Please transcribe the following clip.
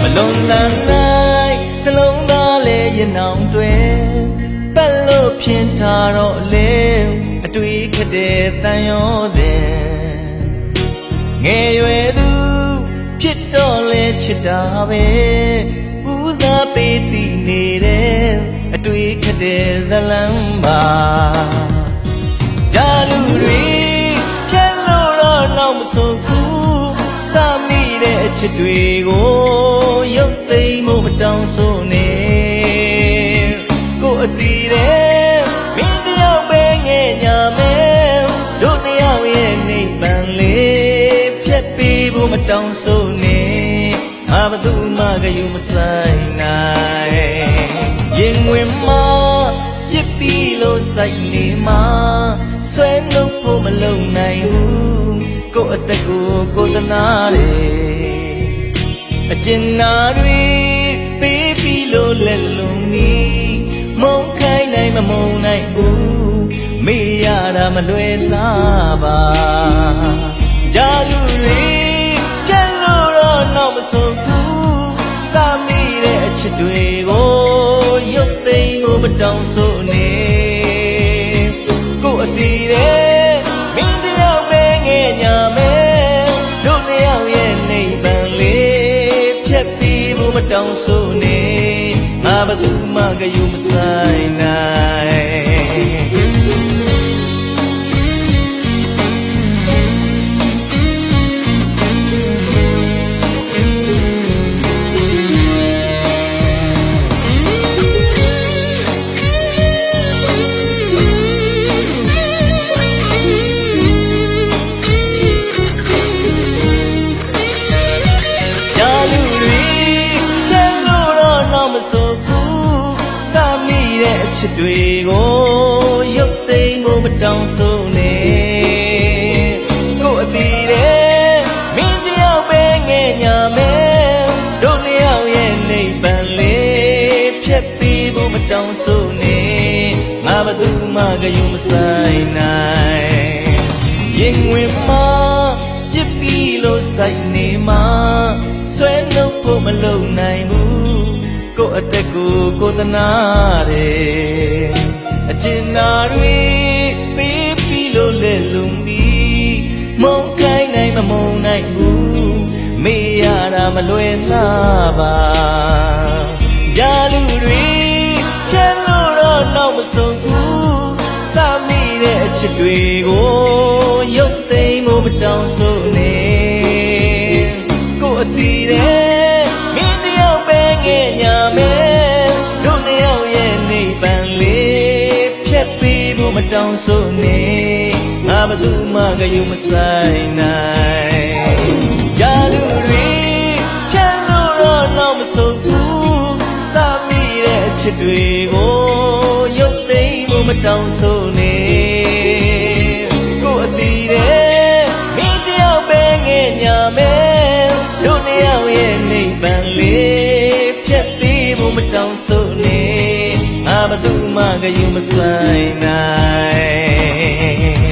မလုံးလန်းနိုင်နှလုံးသားလေးရင်အောင်တွင်ပတ်လို့ဖြင်းထားတော့အလေအ တွေ့ခတဲ့တန်ရောစဉ်ငယ်ရွယ်သူဖြစ်တော့လဲချစ်တာပဲဦးစားပေးတည်နေတယ်အတွေ့ခတဲ့ဇလံပါဂျာလူတွေပြက်လို့တော့နောက်မဆုံးဘူးစမိတဲ့အချစ်တွေကိုရုပ် ရဲ့နေပန်လေးဖြတ်ပြီးဖို့မတောင်းဆိုနေငါဘသူမှကယူမဆိုင်နိုင်ရင်ဝင်မပြစ်ပြီးလို့စိုက်နေမှာဆွဲနှုတ်ဖို့မလုံနိုင်ဘူးကိုယ့်အသက်ကိုကိုယ်တနာတယ်အကျဉ်းနာတွေပေးပြီးလို့လက်လုံးနီးမုန်းခိုင်းနိုင်မမုန်းနိုင်ဘူး မေးရတာမလွယ်လားပါဂျာလူတွေပြက်လို့တော့နောက်မဆုံးဘူးစာမိတဲ့အချစ်တွေကိုရုပ်သိမ်းဖို့မတောင်းဆိုနေကိုယ်အတီးတဲ့မင်းတယောက်ပဲငဲ့ညာမယ်တို့တယောက်ရဲ့နေပန်လေးဖြတ်ပြီးဖို့မတောင်းဆိုနေငါဘသူမှကယူမဆိုင်နိုင် ချစ်တွေကိုရုပ်သိမ်းဖို့မတောင်းဆိုနေကိုအတီးတဲ့မင်းတယောက်ပဲငဲ့ညာမယ်တို့နှစ်ယောက်ရဲ့နေပန်လေးဖြတ်ပြီးဖို့မတောင်းဆိုနေငါဘသူမှကယူမဆိုင်နိုင်ရင်ဝင်မှာပြစ်ပြီးလို့ဆိုင်နေမှာဆွဲနှုတ်ဖို့မလုံနိုင်ဘူးကိုယ့်အသက်ကိုကိုယ်သနာတယ် အကျဉ်းနာတွေပေးပြီးလို့လက်လုံးပြီးမုန်းခိုင်းနိုင်မမုန်းနိုင်ဘူးမေးရတာမလွယ်လားပါဂျာလူတွေကျန်လို့တော့နောက်မဆုံးဘူးစမိတဲ့အချစ်တွေကိုရုပ်သိမ်းဖို့မတောင်းဆို မတောင်းဆိုနေငါဘသူမှကယူမဆိုင်နိုင်ဂျာလူတွေဖြတ်လို့တော့နောက်မဆုံးဘူးစမိတဲ့အချစ်တွေကိုရုပ်သိမ်းဖို့မတောင်းဆိုနေကိုအတီးတဲ့မင်းတယောက်ပဲငဲ့ညာမယ်တို့နှစ်ယောက်ရဲ့နေပန်လေးဖြတ်ပြီးဖို့မတောင်းဆိုနေငါ ဘသူမှကယူမဆိုင်နိုင်